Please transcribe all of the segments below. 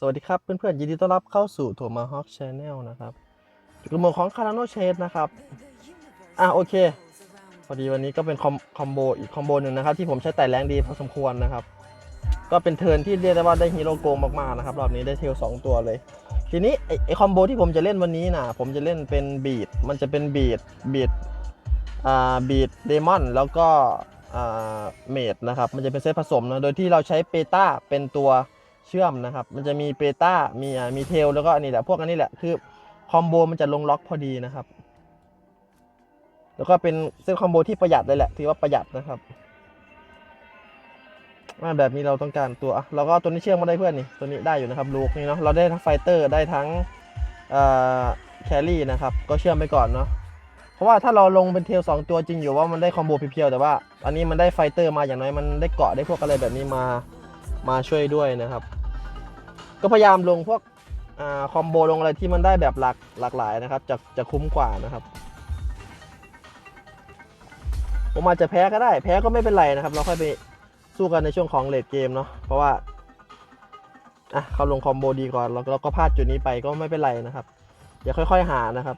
สวัสดีครับเพื่อนๆยินดีต้อนรับเข้าสู่โทมาฮอ k ช Channel นะครับจุดกระโมงของคาราโนเชสนะครับอะโอเค พอดีวันนี้ก็เป็นคอมคอมโบอีกคอมโบหนึ่งนะครับ ที่ผมใช้แต่แรงดีพอสมควรนะครับ ก็เป็นเทิร์นที่เรียกได้ว่าได้ฮีโร่โกงมากๆนะครับรอบนี้ได้เทล2ตัวเลย ทีนี้ไอ้คอมโบที่ผมจะเล่นวันนี้นะผมจะเล่นเป็นบีดมันจะเป็นบีดบีดอ่าบีดเดมอนแล้วก็อ่าเมดนะครับ มันจะเป็นเซตผสมนะ โดยที่เราใช้เปต้าเป็นตัว เชื่อมนะครับ มันจะมีเปต้ามีอ่ามีเทลแล้วก็อันนี้แหละพวกอันนี้แหละคือคอมโบมันจะลงล็อกพอดีนะครับ แล้วก็เป็นเซตคอมโบที่ประหยัดเลยแหละถือว่าประหยัดนะครับอ่าแบบนี้เราต้องการตัวเราก็ตัวนี้เชื่อมมาได้เพื่อนนี่ตัวนี้ได้อยู่นะครับลูกนี่เนาะเราได้ทั้งไฟเตอร์ได้ทั้งแครี่นะครับ ก็เชื่อมไปก่อนเนาะเพราะว่าถ้าเราลงเป็นเทลสองตัวจริงอยู่ว่ามันได้คอมโบเพียวๆแต่ว่า อันนี้มันได้ไฟเตอร์มาอย่างน้อยมันได้เกาะได้พวกอะไรแบบนี้มา มาช่วยด้วยนะครับ ก็พยายามลงพวกอคอมโบลงอะไรที่มันได้แบบหลากหลากหลายนะครับ จะจะคุ้มกว่านะครับ ผมอาจจะแพ้ก็ได้ แพ้ก็ไม่เป็นไรนะครับ เราค่อยไปสู้กันในช่วงของเลดเกมเนาะเพราะว่าอะเขาลงคอมโบดีก่อนแล้วเราก็พลาดจุดนี้ไปก็ไม่เป็นไรนะครับเดี๋ยวค่อย ๆ หานะครับ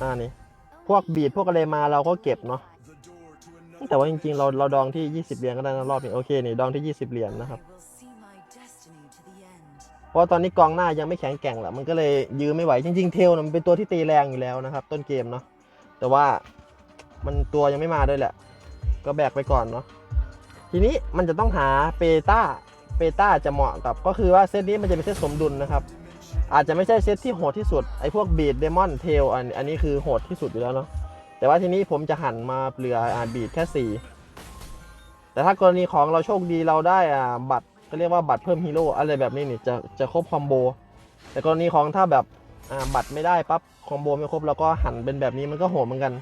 อ่านี่พวกบีดพวกอะไรมาเราก็เก็บเนาะ แต่ว่าจริงๆ เราเราดองที่ 20 เหรียญก็ได้นะรอบนี้โอเคนี่ดองที่ 20 เหรียญนะครับเพราะว่าตอนนี้กองหน้ายังไม่แข็งแกร่งแหละมันก็เลยยื้อไม่ไหวจริงๆเทลน่ะมันเป็นตัวที่ตีแรงอยู่แล้วนะครับ ต้นเกมเนาะแต่ว่ามันตัวยังไม่มาด้วยแหละ ก็แบกไปก่อนเนาะทีนี้มันจะต้องหาเปต้าเปต้าจะเหมาะกับก็คือว่าเซตนี้มันจะเป็นเซตสมดุลนะครับ อาจจะไม่ใช่เซตที่โหดที่สุดไอ้พวกบีดเดมอนเทลอันอันนี้คือโหดที่สุดอยู่แล้วเนาะ แต่ว่าทีนี้ผมจะหันมาเหลืออ่าบีดแค่สี่แต่ถ้ากรณีของเราโชคดีเราได้อ่าบัตรก็เรียกว่าบัตรเพิ่มฮีโร่อะไรแบบนี้นี่จะจะครบคอมโบ แต่กรณีของถ้าแบบอ่าบัตรไม่ได้ปั๊บคอมโบไม่ครบแล้วก็หันเป็นแบบนี้มันก็โหดเหมือนกัน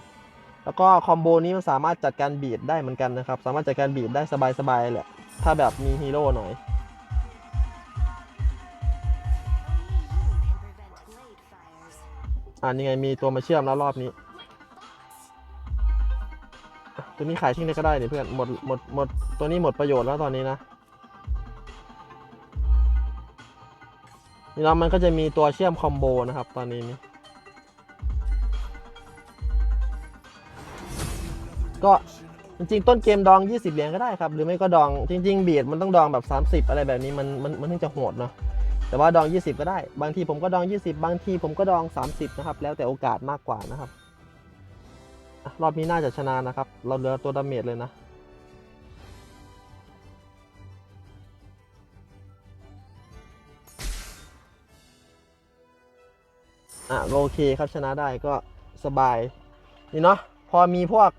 แล้วก็คอมโบนี้มันสามารถจัดการบีดได้เหมือนกันนะครับสามารถจัดการบีดได้สบายๆแหละถ้าแบบมีฮีโร่หน่อยอ่านี่ไงมีตัวมาเชื่อมแล้วรอบนี้ ตัวนี้ขายทิ้งเลยก็ได้เนี่ยเพื่อนหมดหมดหมดตัวนี้หมดประโยชน์แล้วตอนนี้นะนี่แล้วมันก็จะมีตัวเชื่อมคอมโบนะครับ ตอนนี้นี่ก็จริงๆ ต้นเกมดอง 20 เหรียญก็ได้ครับ หรือไม่ก็ดองจริง ๆ เบียดมันต้องดองแบบ 30 อะไรแบบนี้มันมันมันถึงจะโหดเนาะแต่ว่าดอง 20 ก็ได้ บางทีผมก็ดอง 20 บางทีผมก็ดอง 30 นะครับ แล้วแต่โอกาสมากกว่านะครับ รอบนี้น่าจะชนะนะครับ เราเหลือตัวดาเมจเลยนะ อะโอเคครับชนะได้ก็สบาย นี่เนาะพอมีพวก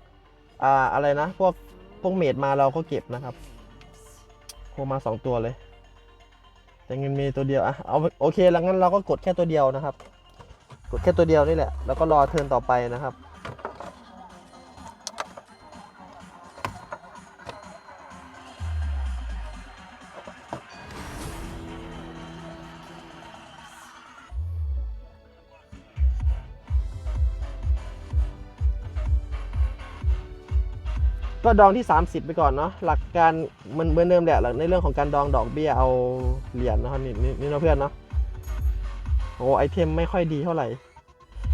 อ่า อะไรนะ พวก พวกเมดมาเราก็เก็บนะครับโคมาสองตัวเลย แต่เงินมีตัวเดียวอะเอาโอเคแล้วงั้นเราก็กดแค่ตัวเดียวนะครับ กดแค่ตัวเดียวนี่แหละ แล้วก็รอเทิร์นต่อไปนะครับ ก็ดองที่ 30 ไปก่อนเนาะหลักการมันเหมือนเดิมแหละหลักในเรื่องของการดองดอกเบี้ยเอาเหรียญนะครับนี่นี่นี่นาะเพื่อนเนาะโอ้ไอเทมไม่ค่อยดีเท่าไหร่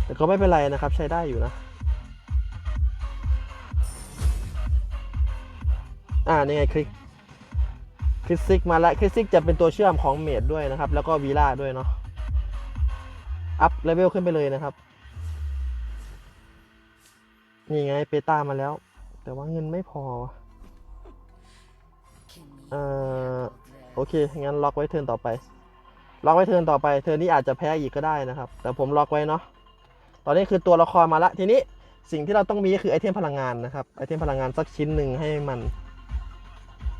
แต่ก็ไม่เป็นไรนะครับใช้ได้อยู่นะ อ่านี่ไงคลิกคลิกซิกมาแล้วคลิกซิกจะเป็นตัวเชื่อมของเมดด้วยนะครับ แล้วก็วีล่าด้วยเนาะอัพเลเวลขึ้นไปเลยนะครับ นี่ไงเปต้ามาแล้ว แต่ว่าเงินไม่พอว่ะเอ่อ โอเค งั้นล็อกไว้เทิร์นต่อไป ล็อกไว้เทิร์นต่อไป เทิร์นนี้อาจจะแพ้อีกก็ได้นะครับ แต่ผมล็อกไว้เนาะ ตอนนี้คือตัวละครมาละ ทีนี้สิ่งที่เราต้องมีก็คือไอเทมพลังงานนะครับ ไอเทมพลังงานสักชิ้นหนึ่งให้มัน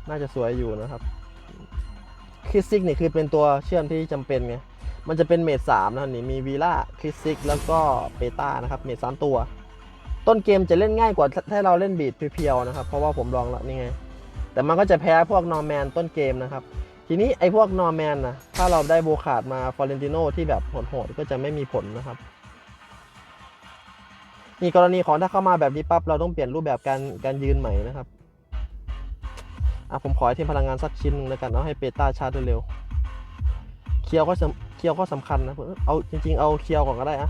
น่าจะสวยอยู่นะครับคิสซิกนี่คือเป็นตัวเชื่อมที่จำเป็นไง มันจะเป็นเมดสามนะครับนี่มีวีล่าคิสซิกแล้วก็เปต้านะครับ เมดสามตัว ต้นเกมจะเล่นง่ายกว่าถ้าเราเล่นบีดเพียวๆนะครับ เพราะว่าผมลองแล้วนี่ไง แต่มันก็จะแพ้พวกนอร์แมนต้นเกมนะครับ ทีนี้ไอ้พวกนอร์แมนนะถ้าเราได้โบขาดมาฟอร์เรนติโนที่แบบโหดๆก็จะไม่มีผลนะครับนี่กรณีของถ้าเข้ามาแบบนี้ปั๊บเราต้องเปลี่ยนรูปแบบการการยืนใหม่นะครับอะผมขอไอเทมพลังงานสักชิ้นหนึงแล้วกันเอาให้เปต้าชาร์จเร็วๆเคียวก็เคียวก็สำคัญนะเอาจริง ๆ เอาเคียวก่อนก็ได้อะ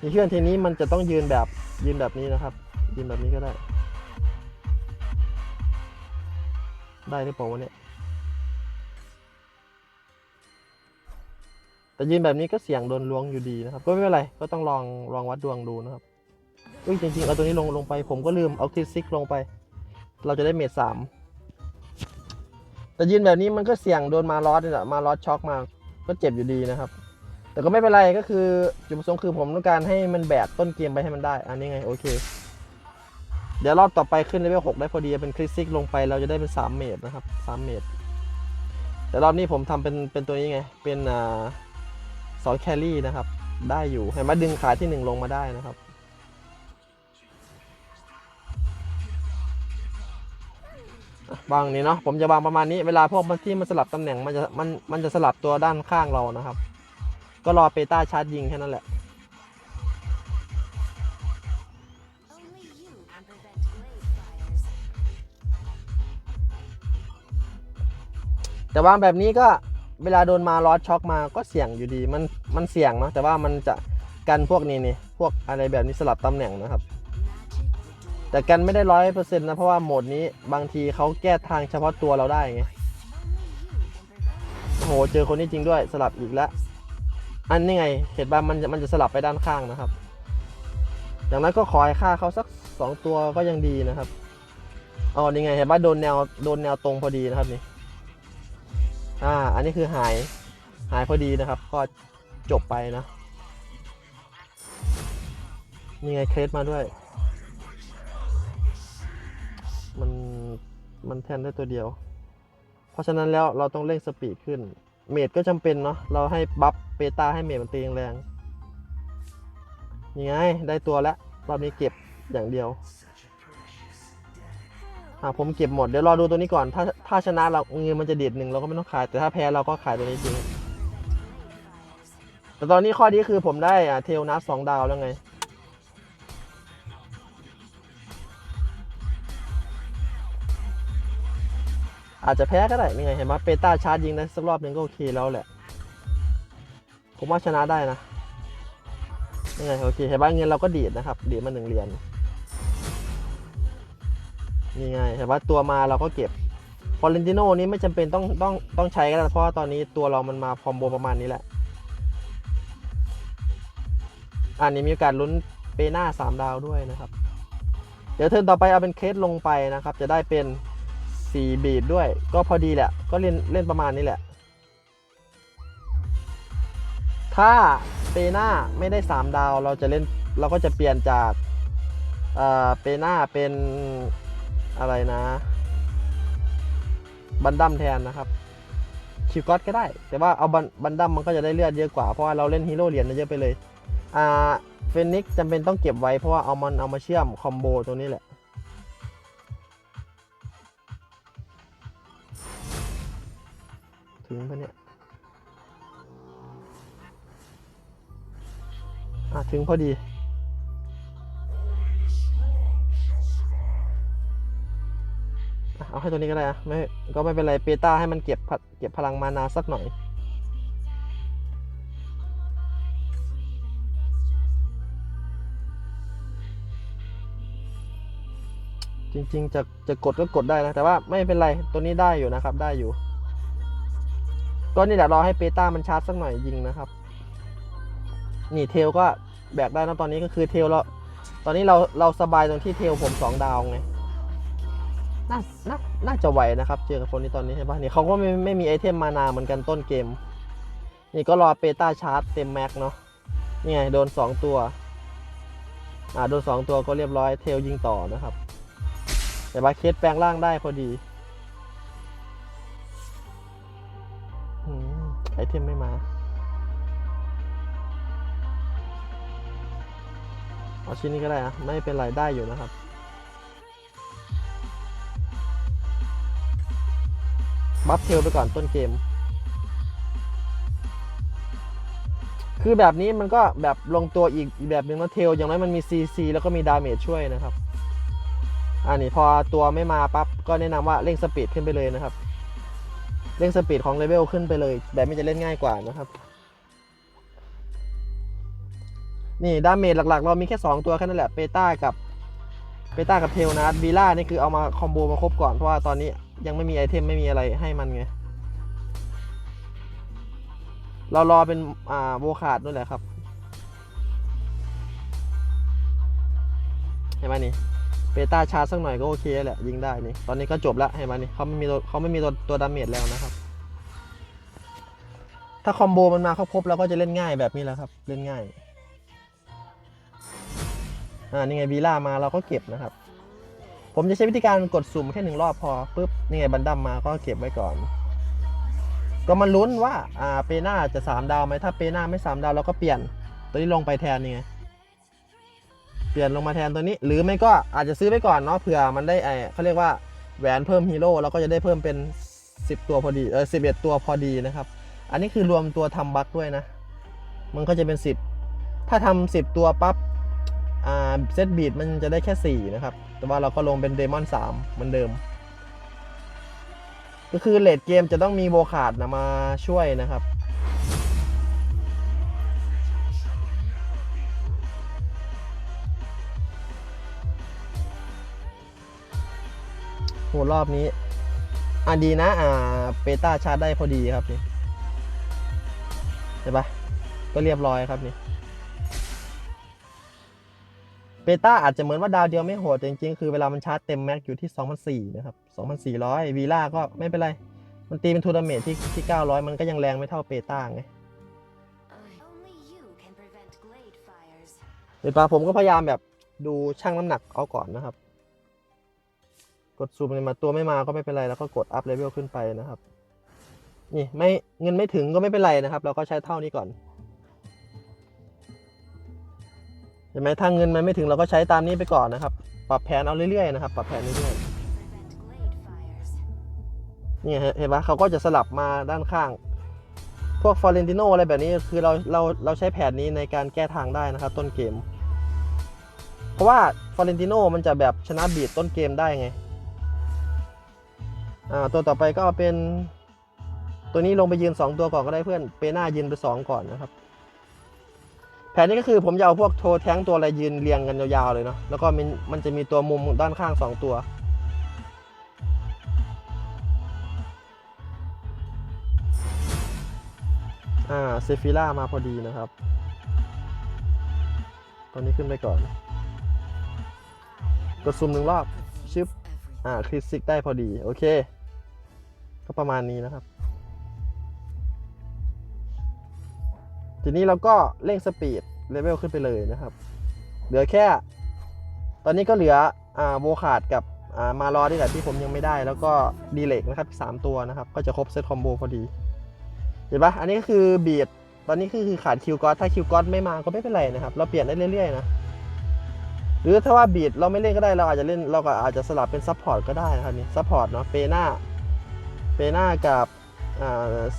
ในเครื่องทีนี้มันจะต้องยืนแบบยืนแบบนี้นะครับ ยืนแบบนี้ก็ได้ ได้หรือเปล่าวะเนี่ยแต่ยืนแบบนี้ก็เสี่ยงโดนล้วงอยู่ดีนะครับ ก็ไม่เป็นไรก็ต้องลองลองวัดดวงดูนะครับอุ้ยจริงๆเอาตัวนี้ลงลงไป ผมก็ลืมเอาคิซิกลงไป เราจะได้เมตรสามแต่ยืนแบบนี้มันก็เสี่ยงโดนมาลอสนี่แหละมาลอสช็อกมา ก็เจ็บอยู่ดีนะครับ แต่ก็ไม่เป็นไรก็คือจุดประสงค์คือผมต้องการให้มันแบกต้นเกมไปให้มันได้ อันนี้ไงโอเค เดี๋ยวรอบต่อไปขึ้นเลเวลหกได้พอดีเป็นคริสซิกลงไปเราจะได้เป็นสามเมตรนะครับสามเมตร แต่รอบนี้ผมทำเป็นเป็นตัวนี้ไง เป็นอ่าสองแครี่นะครับ ได้อยู่ให้มาดึงขาที่หนึ่งลงมาได้นะครับวางนี้เนาะผมจะวางประมาณนี้เวลาพวกมันที่มันสลับตำแหน่งมันจะมันมันจะสลับตัวด้านข้างเรานะครับ ก็รอเปต้าชาร์จยิงแค่นั้นแหละ แต่ว่าแบบนี้ก็เวลาโดนมาลอสช็อกมาก็เสี่ยงอยู่ดีมันมันเสี่ยงเนาะแต่ว่ามันจะกันพวกนี้นี่พวกอะไรแบบนี้สลับตำแหน่งนะครับ แต่กันไม่ได้ร้อยเปอร์เซ็นต์นะเพราะว่าโหมดนี้บางทีเขาแก้ทางเฉพาะตัวเราได้ไงโหเจอคนนี้จริงด้วยสลับอีกแล้ว อันนี้ไงเห็นบ้ามันมันจะสลับไปด้านข้างนะครับ อย่างนั้นก็ขอให้ฆ่าเขาสักสองตัวก็ยังดีนะครับอ๋อนี่ไงเห็นว่าโดนแนวโดนแนวตรงพอดีนะครับนี่อ่า อันนี้คือหายหายพอดีนะครับ ก็จบไปนะนี่ไงเคสมาด้วย มันมันแทนได้ตัวเดียว เพราะฉะนั้นแล้วเราต้องเร่งสปีดขึ้น เมดก็จำเป็นเนาะ เราให้บัฟเปตาให้เมดมันตีแรงๆนี่ไง ได้ตัวแล้ว รอบนี้เก็บอย่างเดียวอ่าผมเก็บหมด เดี๋ยวรอดูตัวนี้ก่อน ถ้าถ้าชนะเราเงินมันจะเด็ดหนึ่งเราก็ไม่ต้องขาย แต่ถ้าแพ้เราก็ขายตัวนี้จริง แต่ตอนนี้ข้อดีคือผมได้อ่าเทลนัสสองดาวแล้วไง อาจจะแพ้ก็ได้นี่ไงเห็นไหมเปต้าชาร์จยิงได้สักรอบหนึ่งก็โอเคแล้วแหละ ผมว่าชนะได้นะนี่ไงโอเคเห็นไหมเงินเราก็ดีดนะครับ ดีดมาหนึ่งเหรียญนี่ไงเห็นว่าตัวมาเราก็เก็บฟอเรนติโนนี้ไม่จำเป็นต้องต้องต้องใช้ก็ได้เพราะว่าตอนนี้ตัวเรามันมาคอมโบประมาณนี้แหละ อันนี้มีโอกาสลุ้นเปหน้าสามดาวด้วยนะครับ เดี๋ยวเทิร์นต่อไปเอาเป็นเคสลงไปนะครับ จะได้เป็น สี่บีดด้วย ก็พอดีแหละ ก็เล่นเล่นประมาณนี้แหละ ถ้าเปหน้าไม่ได้ 3 ดาวเราจะเล่นเราก็จะเปลี่ยนจากเอ่อเปหน้าเป็นอะไรนะบันดัมแทนนะครับคิวก็อตก็ได้ แต่ว่าเอาบันบันดัมมันก็จะได้เลือดเยอะกว่า เพราะว่าเราเล่นฮีโร่เหรียญเยอะไปเลยอ่าเฟนิกจำเป็นต้องเก็บไว้เพราะว่าเอามันเอามาเชื่อมคอมโบตัวนี้แหละ ถึงปะเนี่ยอะถึงพอดี เอาให้ตัวนี้ก็ได้อะไม่ก็ไม่เป็นไรเปต้าให้มันเก็บเก็บพลังมานาสักหน่อย จริง ๆ จะจะกดก็กดได้นะ แต่ว่าไม่เป็นไรตัวนี้ได้อยู่นะครับได้อยู่ ก็นี่แหละรอให้เปต้ามันชาร์จสักหน่อยยิงนะครับ นี่เทลก็แบกได้นะตอนนี้ก็คือเทลเราตอนนี้เราเราสบายตรงที่เทลผมสองดาวไงน่าน่าน่าจะไหวนะครับ เจอกับคนนี้ตอนนี้ใช่ปะนี่เขาก็ไม่ไม่มีไอเทมมานาเหมือนกันต้นเกม นี่ก็รอเปต้าชาร์จเต็มแม็กเนาะนี่ไงโดนสองตัวอ่าโดนสองตัวก็เรียบร้อยเทลยิงต่อนะครับ แต่ว่าเคสแปลงร่างได้พอดี อเทมไม่มาเอาชิ้นนี้ก็ได้นะไม่เป็นไรได้อยู่นะครับบัฟเทลไปก่อนต้นเกม คือแบบนี้มันก็แบบลงตัวอีกแบบหนึ่งนะเทลอย่างน้อยมันมี CC แล้วก็มีดาเมจช่วยนะครับอันนี้พอตัวไม่มาปั๊บก็แนะนำว่าเร่งสปีดขึ้นไปเลยนะครับ เร่งสปีดของเลเวลขึ้นไปเลยแบบนี้จะเล่นง่ายกว่านะครับ นี่ดาเมจหลักๆ เรามีแค่ 2 ตัวแค่นั้นแหละเปต้ากับเปต้ากับเทลนะบีล่านี่คือเอามาคอมโบมาครบก่อน เพราะว่าตอนนี้ยังไม่มีไอเทมไม่มีอะไรให้มันไง เรารอเป็นอ่าโวขาดด้วยแหละครับ เห็นไหมนี่ ต้าชาร์จสักหน่อยก็โอเคแหละยิงได้นี่ตอนนี้ก็จบแล้วเห็นไหมนี่เขาไม่มีตัวเขาไม่มีตัวตัวดาเมจแล้วนะครับ ถ้าคอมโบมันมาครบๆแล้วก็จะเล่นง่ายแบบนี้แหละครับเล่นง่ายอ่านี่ไงวีล่ามาเราก็เก็บนะครับ ผมจะใช้วิธีการกดสุ่มแค่หนึ่งรอบพอปุ๊บนี่ไงบันดัมมาก็เก็บไว้ก่อน ก็มาลุ้นว่าอ่าเปหน้าจะสามดาวไหมถ้าเปหน้าไม่สามดาวเราก็เปลี่ยนตัวนี้ลงไปแทนนี่ไง เปลี่ยนลงมาแทนตัวนี้ หรือไม่ก็อาจจะซื้อไปก่อนเนาะเผื่อมันได้ไอเขาเรียกว่าแหวนเพิ่มฮีโร่แล้วก็จะได้เพิ่มเป็น 10 ตัวพอดีเออสิตัวพอดีนะครับ อันนี้คือรวมตัวทำบัคด้วยนะ มันก็จะเป็น 10 ถ้าทำ10 ตัวปั๊บอ่าเซตบีดมันจะได้แค่ 4 นะครับ แต่ว่าเราก็ลงเป็นเดมอน3เหมือนเดิม ก็คือเลดเกมจะต้องมีโบขาดนะมาช่วยนะครับ โหรอบนี้อะดีนะ อ่าเปต้าชาร์จได้พอดีครับนี่เห็นปะก็เรียบร้อยครับนี่เบต้าอาจจะเหมือนว่าดาวเดียวไม่โหดแต่จริงๆ คือเวลามันชาร์จเต็มแม็กอยู่ที่2,400นะครับ2,400วีล่าก็ไม่เป็นไร มันตีเป็นทูนาเมทที่ที่ 900 มันก็ยังแรงไม่เท่าเปต้าไง Only you can prevent glade fires. เห็นปะผมก็พยายามแบบดูชั่งน้ำหนักเอาก่อนนะครับ กดซูมเลยมาตัวไม่มาก็ไม่เป็นไรแล้วก็กดอัพเลเวลขึ้นไปนะครับ นี่ไม่เงินไม่ถึงก็ไม่เป็นไรนะครับ เราก็ใช้เท่านี้ก่อนเห็นไหมถ้าเงินมันไม่ถึงเราก็ใช้ตามนี้ไปก่อนนะครับ ปรับแผนเอาเรื่อยๆนะครับ ปรับแผนเรื่อยๆนี่เห็นปะเขาก็จะสลับมาด้านข้าง พวกฟอร์เรนติโนอะไรแบบนี้คือเราเราเราใช้แผนนี้ในการแก้ทางได้นะครับ ต้นเกม เพราะว่าฟอร์เรนติโนมันจะแบบชนะบีดต้นเกมได้ไง อ่าตัวต่อไปก็เป็น ตัวนี้ลงไปยืน 2 ตัวก่อนก็ได้เพื่อนเปหน้ายืนไป 2 ก่อนนะครับ แผนนี้ก็คือผมจะเอาพวกโทแท้งตัวอะไรยืนเรียงกันยาวๆเลยเนาะแล้วก็มันมันจะมีตัวมุมด้านข้าง 2 ตัวอ่าเซฟิล่ามาพอดีนะครับ ตอนนี้ขึ้นไปก่อน กดซูมหนึ่งรอบ ชึบ อ่า คลิกซิกได้พอดี โอเค ก็ประมาณนี้นะครับ ทีนี้เราก็เร่งสปีดเลเวลขึ้นไปเลยนะครับ เหลือแค่ ตอนนี้ก็เหลืออ่าโวขาดกับอ่ามารอที่แหละที่ผมยังไม่ได้ แล้วก็ดีเล็กนะครับสามตัวนะครับ ก็จะครบเซตคอมโบพอดี เห็นปะอันนี้ก็คือบีดตอนนี้คือขาดคิวกอสถ้าคิวกอสไม่มาก็ไม่เป็นไรนะครับ เราเปลี่ยนได้เรื่อยๆนะหรือถ้าว่าบีดเราไม่เล่นก็ได้เราอาจจะเล่นเราก็อาจจะสลับเป็นซัพพอร์ตก็ได้นะครับนี่ซัพพอร์ตเนาะเปน่า เปน่ากับ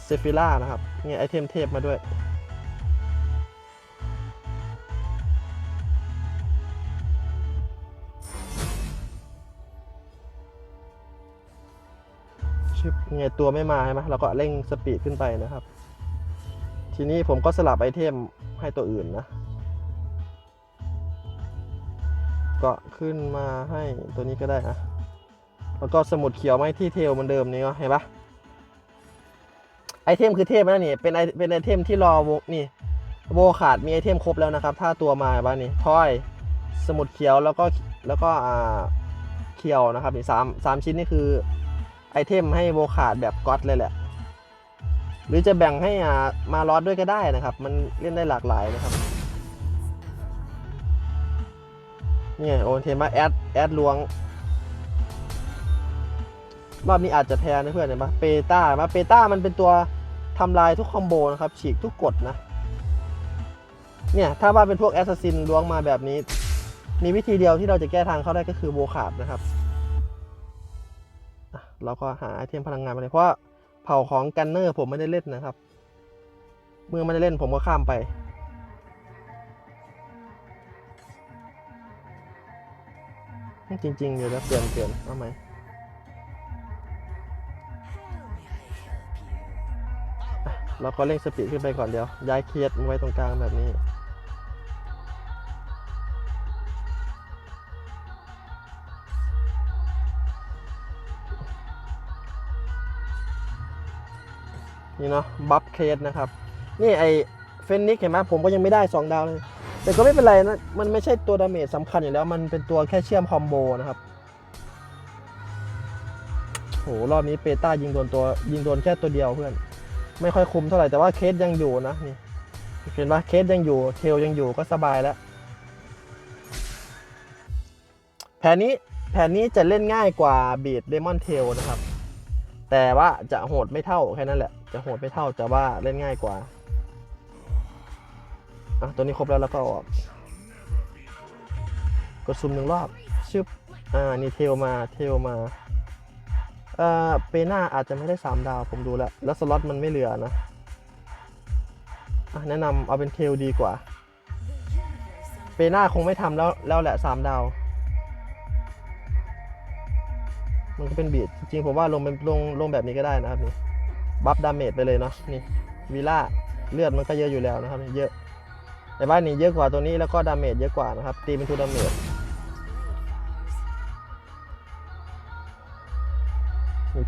เซฟิล่านะครับเนี่ยไอเทมเทพมาด้วย ชิปไงตัวไม่มาใช่ไหมเราก็เร่งสปีดขึ้นไปนะครับ ทีนี้ผมก็สลับไอเทมให้ตัวอื่นนะ ก็ขึ้นมาให้ตัวนี้ก็ได้อะ แล้วก็สมุดเขียวไมาให้ที่เทลเหมือนเดิมนี่เห็นปะไอเทมคือเทพนะนี่เป็นไอเป็นไอเทมที่รอโวนี่โวขาดมีไอเทมครบแล้วนะครับ ถ้าตัวมาบ้านี่ทอยสมุดเขียวแล้วก็แล้วก็อ่าเขียวนะครับนี่สามสามชิ้นนี่คือไอเทมให้โวขาดแบบก๊อตเลยแหละ หรือจะแบ่งให้อ่ามาลอดด้วยก็ได้นะครับ มันเล่นได้หลากหลายนะครับเนี่ยโอนเทมาแอดแอดลวง รอบมีอาจจะแทนนะเพื่อนเห็นปะเปต้ามาเปต้ามันเป็นตัวทำลายทุกคอมโบนะครับฉีกทุกกดนะ เนี่ยถ้าว่าเป็นพวกแอสซัสซินล้วงมาแบบนี้ มีวิธีเดียวที่เราจะแก้ทางเขาได้ก็คือโบขาบนะครับเราก็หาไอเทมพลังงานมาเลยเพราะเผ่าของกันเนอร์ผมไม่ได้เล่นนะครับ เมื่อไม่ได้เล่นผมก็ข้ามไปจริงๆเดี๋ยวจะเปลี่ยนเปลี่ยนเอาไหม เราก็เร่งสปีดขึ้นไปก่อนเดียว ย้ายเคสไว้ตรงกลางแบบนี้ นี่เนาะบัฟเคสนะครับ นี่ไอเฟนนิกเห็นไหมผมก็ยังไม่ได้ 2 ดาวเลย แต่ก็ไม่เป็นไรนะ มันไม่ใช่ตัวดาเมจสำคัญอยู่แล้ว มันเป็นตัวแค่เชื่อมคอมโบนะครับโหรอบนี้เปต้ายิงโดนตัวยิงโดนแค่ตัวเดียวเพื่อน ไม่ค่อยคุ้มเท่าไหร่แต่ว่าเคสยังอยู่นะนี่เห็นปะเคสยังอยู่เทลยังอยู่ก็สบายแล้ว แผนนี้แผนนี้จะเล่นง่ายกว่าบีดเดมอนเทลนะครับ แต่ว่าจะโหดไม่เท่าแค่นั้นแหละ จะโหดไม่เท่าแต่ว่าเล่นง่ายกว่าอะตัวนี้ครบแล้วแล้วก็ออกกดซุมหนึ่งรอบชึบอ่านี่เทลมาเทลมา เอ่อเปน่าอาจจะไม่ได้ 3 ดาวผมดูแล้ว แล้วสล็อตมันไม่เหลือนะแนะนำเอาเป็นเทลดีกว่า เปน่าคงไม่ทำแล้วแล้วแหละ 3 ดาว มันก็เป็นบีดจริงผมว่าลงเป็นลงลงแบบนี้ก็ได้นะครับนี่บัฟดาเมจไปเลยเนาะนี่วีล่าเลือดมันก็เยอะอยู่แล้วนะครับเยอะแต่บ้านนี้เยอะกว่าตัวนี้แล้วก็ดาเมจเยอะกว่านะครับตีเป็นทูดาเมจ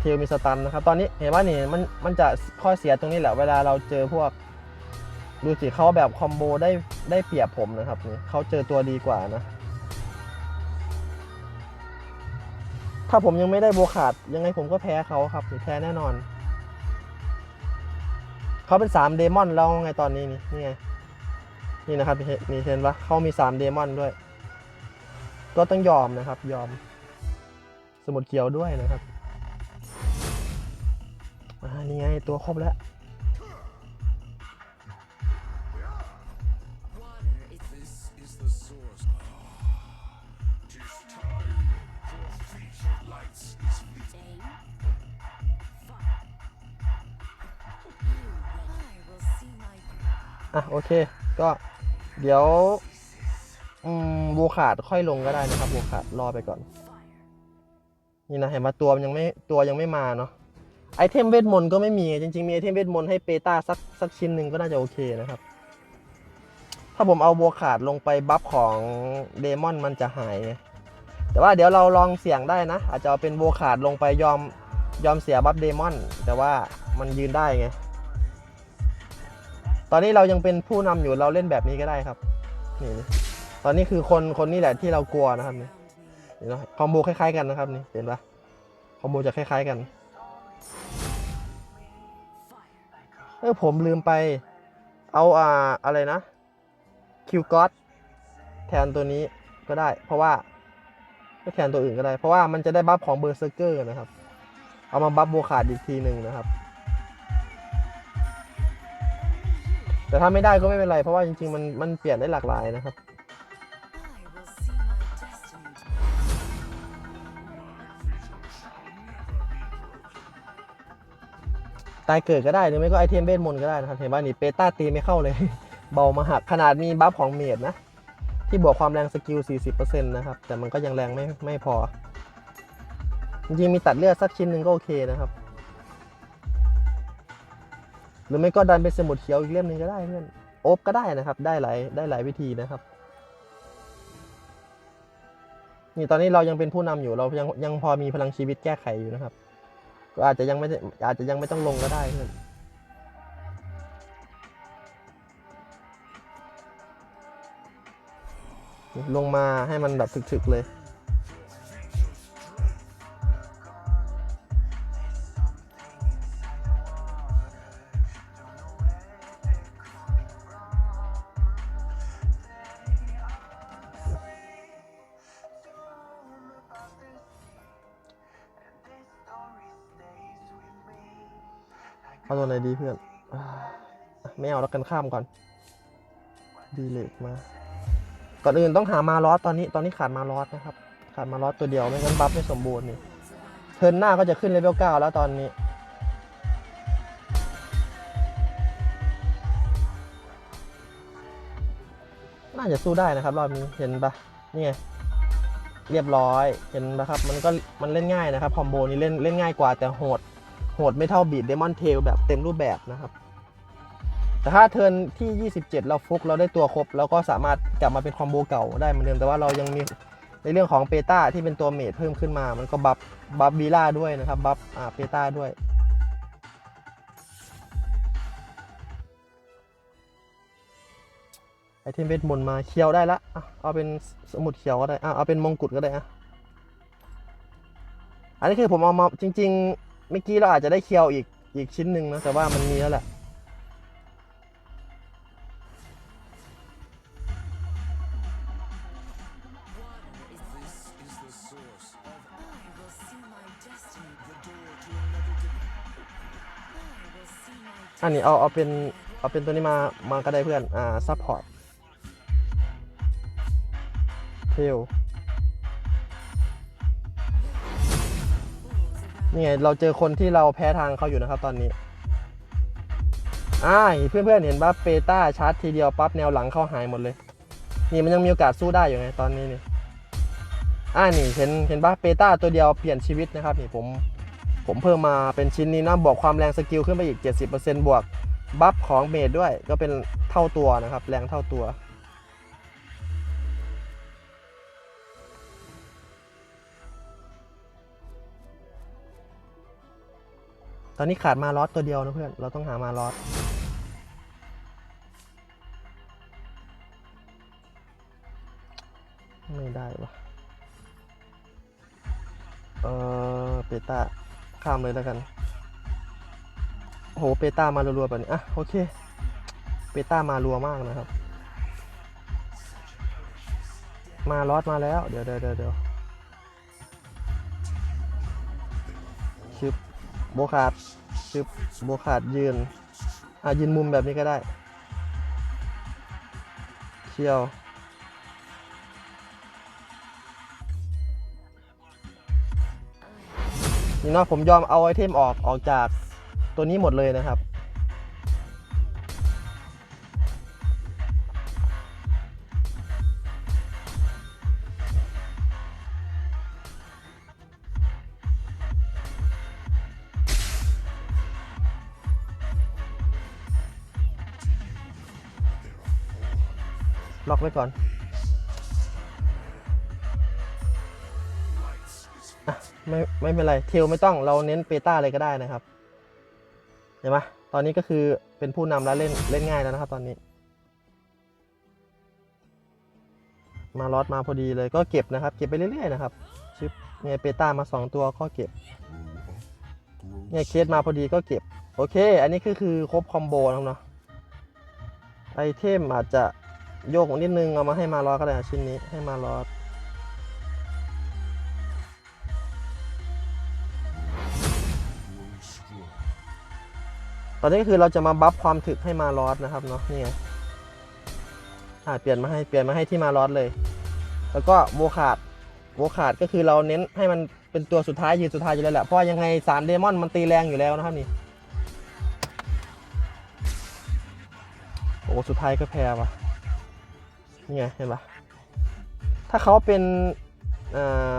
ทลมีสตันนะครับ ตอนนี้เห็นว่านี่มันมันจะข้อเสียตรงนี้แหละ เวลาเราเจอพวก ดูสิเขาแบบคอมโบได้ได้เปรียบผมนะครับนี่เขาเจอตัวดีกว่านะ ถ้าผมยังไม่ได้โบขาด ยังไงผมก็แพ้เขาครับแพ้แน่นอน เขาเป็นสามเดมอนแล้วไงตอนนี้นี่นี่ไงนี่นะครับมีมีเห็นปะเขามีสามเดมอนด้วย ก็ต้องยอมนะครับ ยอม สมุดเขียวด้วยนะครับานี่ไงตัวครบแล้วอะโอเค ก็เดี๋ยวอืมบวขาดค่อยลงก็ได้นะครับบวขาดรอไปก่อน นี่นะเห็นมาตัวมันยังไม่ตัวยังไม่มาเนาะ ไอเทมเวทมนต์ก็ไม่มีจริงๆ มีไอเทมเวทมนต์ให้เปต้าสักสักชิ้นหนึ่งก็น่าจะโอเคนะครับ ถ้าผมเอาบัวขาดลงไปบัฟของเดมอนมันจะหาย แต่ว่าเดี๋ยวเราลองเสี่ยงได้นะ อาจจะเอาเป็นบัวขาดลงไปยอมยอมเสียบัฟเดมอน แต่ว่ามันยืนได้ไง ตอนนี้เรายังเป็นผู้นำอยู่เราเล่นแบบนี้ก็ได้ครับ นี่ ตอนนี้คือคนคนนี้แหละที่เรากลัวนะครับนี่นไหมคอมโบคล้ายๆกันนะครับนี่เห็นปะคอมโบจะคล้ายๆกัน ออผมลืมไป เอาอ่าอะไรนะคิวก็อตแทนตัวนี้ก็ได้ เพราะว่าก็แทนตัวอื่นก็ได้ เพราะว่ามันจะได้บัฟของเบอร์เซอร์เกอร์นะครับ เอามาบัฟโบวขาดอีกทีหนึ่งนะครับ แต่ถ้าไม่ได้ก็ไม่เป็นไร เพราะว่าจริงๆมันมันเปลี่ยนได้หลากหลายนะครับ ตายเกิดก็ได้หรือไม่ก็ไอเทมเวทมนต์ก็ได้นะครับเห็นว่านี่เปต้าตีไม่เข้าเลย เบามาหักขนาดมีบัฟของเมดนะ ที่บวกความแรงสกิล 40%นะครับ แต่มันก็ยังแรงไม่ไม่พอ จริงมีตัดเลือดสักชิ้นหนึ่งก็โอเคนะครับ หรือไม่ก็ดันเป็นสมุดเขียวอีกเล่มหนึ่งก็ได้เพื่อนโอบก็ได้นะครับ ได้หลายได้หลายวิธีนะครับนี่ตอนนี้เรายังเป็นผู้นำอยู่เรายังยังพอมีพลังชีวิตแก้ไขอยู่นะครับ ก็อาจจะยังไม่ได้อาจจะยังไม่ต้องลงก็ได้เพื่อนลงมาให้มันแบบถึกๆเลย กันข้ามก่อน ดีเลกมา ก่อนอื่นต้องหามาลอสตอนนี้ ตอนนี้ขาดมาลอสนะครับ ขาดมาลอสตัวเดียวไม่งั้นบัฟไม่สมบูรณ์นี่ เทิร์นหน้าก็จะขึ้นเลเวล9แล้วตอนนี้ น่าจะสู้ได้นะครับ รอบนี้เห็นปะนี่ไงเรียบร้อยเห็นนะครับ มันก็มันเล่นง่ายนะครับคอมโบนี้เล่นเล่นง่ายกว่าแต่โหดโหดไม่เท่าบีดเดมอนเทลแบบเต็มรูปแบบนะครับ แต่ถ้าเทิร์นที่ 27 เราฟุกเราได้ตัวครบแล้วก็สามารถกลับมาเป็นคอมโบเก่าได้เหมือนเดิมแต่ว่าเรายังมีในเรื่องของเปต้าที่เป็นตัวเมดเพิ่มขึ้นมา มันก็บัฟบัฟวีล่าด้วยนะครับบัฟอ่าเปต้าด้วยไอเทมเวทมนต์มาเคียวได้ละเอาเป็นสมุดเขียวก็ได้อะเอาเป็นมงกุฎก็ได้อะอันนี้คือผมเอามาจริง ๆ เมื่อกี้เราอาจจะได้เคียวอีกอีกชิ้นหนึ่งนะแต่ว่ามันมีแล้วแหละ อันนี้เอาเอาเป็นเอาเป็นตัวนี้มามาก็ได้เพื่อน อ่าซัพพอร์ตเทลนี่ไงเราเจอคนที่เราแพ้ทางเขาอยู่นะครับตอนนี้อ่าเพื่อนเพื่อนๆเห็นป่ะเปต้าชาร์จทีเดียวปั๊บแนวหลังเข้าหายหมดเลย นี่มันยังมีโอกาสสู้ได้อยู่ไงตอนนี้นี่อ่านี่เห็นเห็นป่ะเปต้าตัวเดียวเปลี่ยนชีวิตนะครับนี่ผม ผมเพิ่มมาเป็นชิ้นนี้นะบวกความแรงสกิลขึ้นไปอีก 70%บวกบัฟของเมดด้วยก็เป็นเท่าตัวนะครับ แรงเท่าตัว ตอนนี้ขาดมาลอสตัวเดียวนะเพื่อน เราต้องหามาลอสไม่ได้วะเออเปต้า ข้ามเลยแล้วกันโหเปต้ามารัวๆแบบนี้อะโอเคเปต้ามารัวมากนะครับ มาลอสมาแล้ว เดี๋ยวเดี๋ยวเดี๋ยวเดี๋ยวชึบโบขาดชึบโบขาดยืนอะยืนมุมแบบนี้ก็ได้เชี่ยว นี่เนาะผมยอมเอาไอเทมออกออกจากตัวนี้หมดเลยนะครับ ล็อกไว้ก่อน อะไม่ไม่เป็นไรเทลไม่ต้องเราเน้นเปต้าเลยก็ได้นะครับเห็นไหมตอนนี้ก็คือเป็นผู้นำแล้วเล่นเล่นง่ายแล้วนะครับ ตอนนี้ มาลอดมาพอดีเลยก็เก็บนะครับ เก็บไปเรื่อยๆนะครับชิปเนี่ยเปต้ามาสองตัวก็เก็บเนี่ยเคสมาพอดีก็เก็บ โอเค อันนี้คือคือครบคอมโบแล้วเนาะไอเทมอาจจะโยกนิดนึงเอามาให้มาลอดก็ได้ชิ้นนี้ให้มาลอด อนนี้คือเราจะมาบัฟความถึกให้มาลอสนะครับเนาะนี่ไงอ่าเปลี่ยนมาให้เปลี่ยนมาให้ที่มาลอสเลย แล้วก็โวขาดโวขาดก็คือเราเน้นให้มันเป็นตัวสุดท้ายยืนสุดท้ายอยู่แล้วแหละเพราะยังไงสารเดมอนมันตีแรงอยู่แล้วนะครับนี่โอ้สุดท้ายก็แพ้วะนี่ไงเห็นปะถ้าเขาเป็น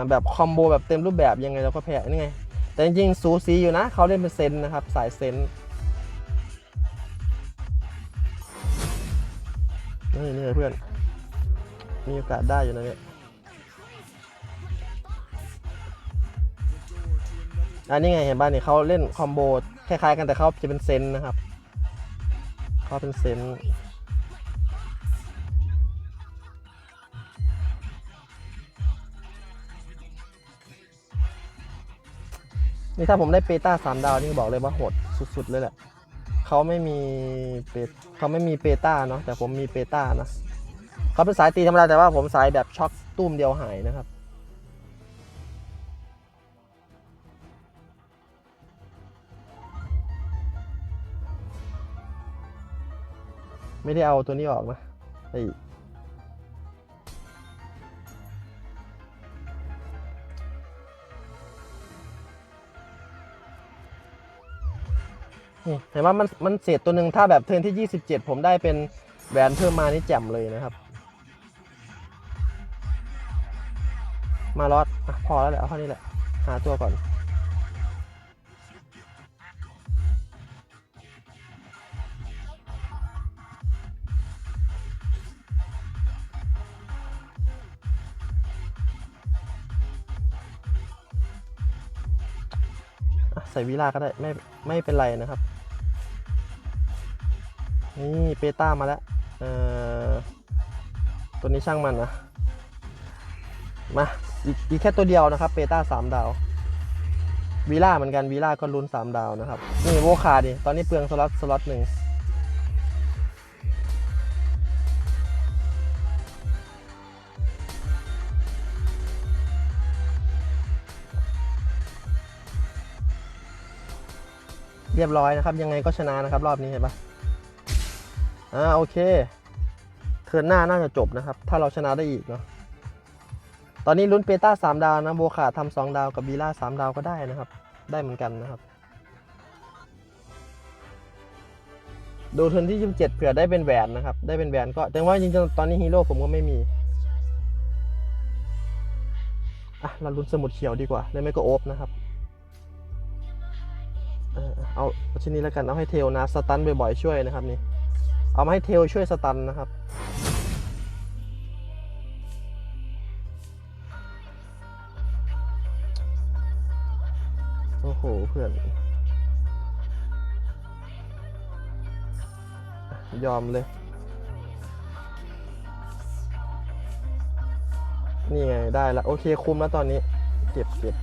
แบบคอมโบแบบเต็มรูปแบบยังไงเราก็แพ้นี่ไงแต่จริงๆสูสีอยู่นะเขาเล่นเป็นเซนนะครับสายเซน มีโอกาสได้อยู่นะเนี่ยอันนี้ไงเห็นบ้านนี่เขาเล่นคอมโบคล้ายๆกันแต่เขาจะเป็นเซนนะครับเขาเป็นเซนนี่ถ้าผมได้เปต้าสามดาวนี่บอกเลยว่าโหดสุดๆเลยแหละเขาไม่มีเปตเขาไม่มีเปต้าเนาะแต่ผมมีเปต้านะ เขาเป็นสายตีธรรมดาแต่ว่าผมสายแบบช็อคตุ้มเดียวหายนะครับไม่ได้เอาตัวนี้ออกนะไอเห็นว่ามันมันเศษตัวหนึ่งถ้าแบบเทินที่ 27 ผมได้เป็นแหวนเพิ่มมานี่แจ่มเลยนะครับ มาลอดอพอแล้วแหละเอาเท่านี้แหละ หาตัวก่อน ใส่วีลาก็ได้ ไม่ไม่เป็นไรนะครับ นี่เปต้ามาแล้ว เอ่อ ตัวนี้ช่างมันนะ มา อีกแค่ตัวเดียวนะครับเปต้าสามดาววีล่าเหมือนกันวีล่าก็ลุ้นสามดาวนะครับ นี่โวคาดิตอนนี้เปลืองสล็อตสล็อตหนึ่งเรียบร้อยนะครับ ยังไงก็ชนะนะครับ รอบนี้เห็นปะอ่าโอเคเทิร์นหน้าน่าจะจบนะครับ ถ้าเราชนะได้อีกเนาะ ตอนนี้ลุ้นเปต้าสามดาวนะโบขาทำสองดาวกับบีล่าสามดาวก็ได้นะครับ ได้เหมือนกันนะครับ ดูเทิร์นที่ 27 เผื่อได้เป็นแหวนนะครับ ได้เป็นแหวนก็แต่ว่าจริงๆตอนนี้ฮีโร่ผมก็ไม่มีอะเราลุ้นสมุดเขียวดีกว่าแล้วไม่ก็โอฟนะครับเอาเอาชิ้นนี้แล้วกันเอาให้เทลนะสตันบ่อยๆช่วยนะครับนี่เอามาให้เทลช่วยสตันนะครับ พื่อน ยอมเลย นี่ไงได้ล้วโอเคคุมแล้วตอนนี้ เก็บเก็บ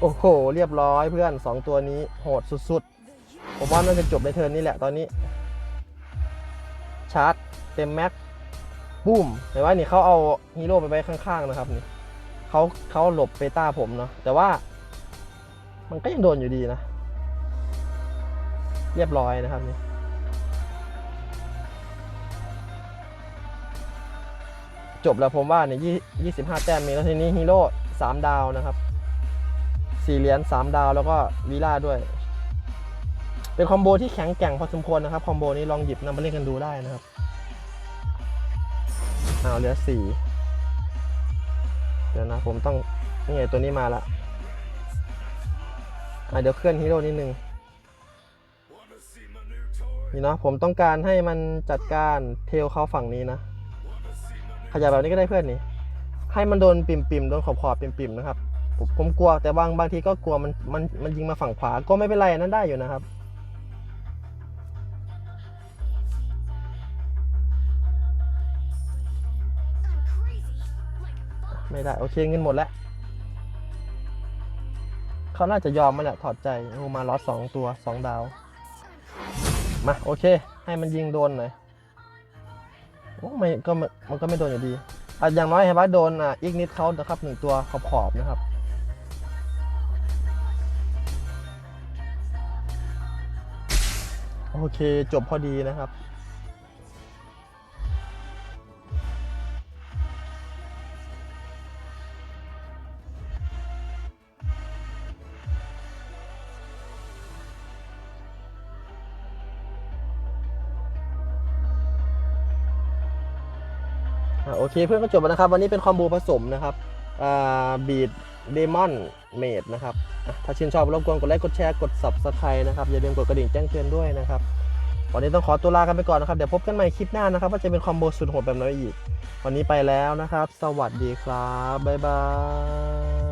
โอ้โห เรียบร้อยเพื่อนสองตัวนี้โหดสุดๆ ผมว่าน่าจะจบในเทิร์นนี้แหละตอนนี้ ชาร์จ เต็มแม็กบูมแต่ว่านี่เขาเอาฮีโร่ไปไว้ข้างๆนะครับนี่เขาเขาหลบเปต้าผมเนาะแต่ว่า มันก็ยังโดนอยู่ดีนะ เรียบร้อยนะครับนี่จบแล้วผมว่าเนี่ยยี่ยี่สิบห้าแต้มมีแล้วทีนี้ฮีโร่สามดาวนะครับสี่เหรียญสามดาวแล้วก็วีล่าด้วย เป็นคอมโบที่แข็งแกร่งพอสมควรนะครับ คอมโบนี้ลองหยิบนำมาเล่นกันดูได้นะครับอ้าเหลือสี่เดี๋ยวนะผมต้องนี่ไงตัวนี้มาละ อะเดี๋ยวเคลื่อนฮีโร่นิดนึงนี่เนาะผมต้องการให้มันจัดการเทลเขาฝั่งนี้นะ ขยับแบบนี้ก็ได้เพื่อนนี่ ให้มันโดนปิ่มปิมๆโดนขอบขอบปิ่มปิ่มๆนะครับผมผมกลัวแต่บางบางทีก็กลัวมันมันมันยิงมาฝั่งขวาก็ไม่เป็นไรนั้นได้อยู่นะครับไม่ได้ โอเคเงินหมดแล้ว เขาน่าจะยอมมาแหละถอดใจโอ้มาลอสสองตัวสองดาว มาโอเค ให้มันยิงโดนหน่อยโอ้ไม่ก็มันก็ไม่โดนอยู่ดีอะอย่างน้อยเห็นว่าโดนอะอีกนิดเขานะครับหนึ่งตัวขอบขอบๆนะครับโอเคจบพอดีนะครับ เคเพื่อนก็จบแล้วนะครับ วันนี้เป็นคอมโบผสมนะครับบีดเดมอนเมดนะครับ ถ้าชื่นชอบรบกวนกดไลค์กดแชร์กด subscribe นะครับ อย่าลืมกดกระดิ่งแจ้งเตือนด้วยนะครับ วันนี้ต้องขอตัวลากันไปก่อนนะครับ เดี๋ยวพบกันใหม่คลิปหน้านะครับ ว่าจะเป็นคอมโบสุดโหดแบบไหนอีก วันนี้ไปแล้วนะครับ สวัสดีครับ บ๊ายบาย